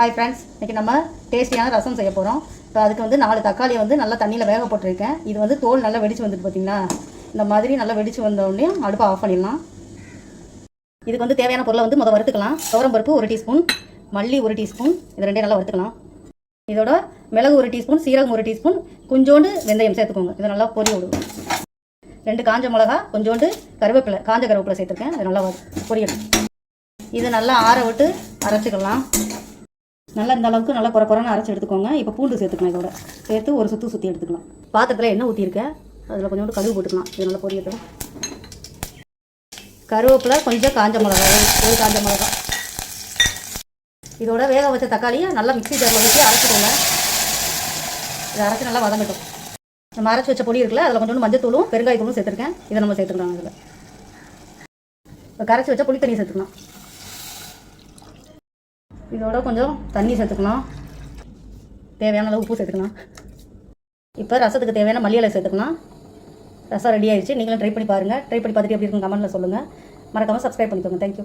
Hi friends இன்றைக்கி நம்ம டேஸ்டியான ரசம் செய்ய போகிறோம் இப்போ அதுக்கு வந்து நாலு தக்காளியை வந்து நல்லா தண்ணியில் வேக போட்டிருக்கேன். இது வந்து தோல் நல்லா வெடிச்சு வந்துட்டு பார்த்தீங்களா இந்த மாதிரி நல்லா வெடிச்சு வந்தோடனே அடுப்பை ஆஃப் பண்ணிடலாம். இதுக்கு வந்து தேவையான பொருளை வந்து முதல் வறுத்துக்கலாம். துவரம் பருப்பு ஒரு டீஸ்பூன் மல்லி ஒரு டீஸ்பூன் இது ரெண்டையும் நல்லா வறுத்துக்கலாம். இதோட மிளகு ஒரு டீஸ்பூன் சீரகம் ஒரு டீஸ்பூன் கொஞ்சோண்டு வெந்தயம் சேர்த்துக்கோங்க. இதை நல்லா பொரி விடுவோம் ரெண்டு காஞ்ச மிளகா கொஞ்சோண்டு கருவேப்பிலை காஞ்ச கருவேப்பிலை சேர்த்துருக்கேன். அது நல்லா பொரியல் பொரியணும். இதை நல்லா ஆற விட்டு அரைச்சிக்கலாம். நல்லா இந்த அளவுக்கு நல்லா குறை குறைன்னு அரைச்சி எடுத்துக்கோங்க. இப்போ பூண்டு சேர்த்துக்கலாம் இதோட. சேர்த்து ஒரு சுற்று சுற்றி எடுத்துக்கலாம். பாத்திரத்தில் எண்ணெய் ஊற்றிருக்கேன் அதில் கொஞ்சோண்டு கடுகு போட்டுக்கலாம். இது நல்லா பொரியட்டும். கருவேப்பிலை கொஞ்சம் காஞ்ச மிளகா ஒரு- காஞ்ச மிளகா இதோட வேக வச்ச தக்காளியை நல்லா மிக்ஸி ஜாரில் ஊற்றி அரைச்சிக்கோங்க. இதை அரைச்சி நல்லா வதங்கட்டும். நம்ம அரைச்சி வச்ச பொடி இருக்குல்ல அதில் கொஞ்சோண்டு மஞ்சத்தூளும் பெருங்காயத்தூளும் சேர்த்துருக்கேன். இதை நம்ம சேர்த்துக்கலாம் அதில் இப்போ கரைச்சி வச்ச புளி தண்ணியை சேர்த்துக்கலாம். இதோட கொஞ்சம் தண்ணி சேர்த்துக்கலாம். தேவையான அளவு உப்பு சேர்த்துக்கலாம். இப்போ ரசத்துக்கு தேவையான மல்லியலை சேர்த்துக்கலாம். ரசம் ரெடி ஆயிடுச்சு. நீங்களும் ட்ரை பண்ணி பாருங்கள் ட்ரை பண்ணி பார்த்துட்டு எப்படி இருக்கும் கமெண்ட்டில் சொல்லுங்கள் மறக்காமல் சப்ஸ்கிரைப் பண்ணிக்கோங்க. தேங்க்யூ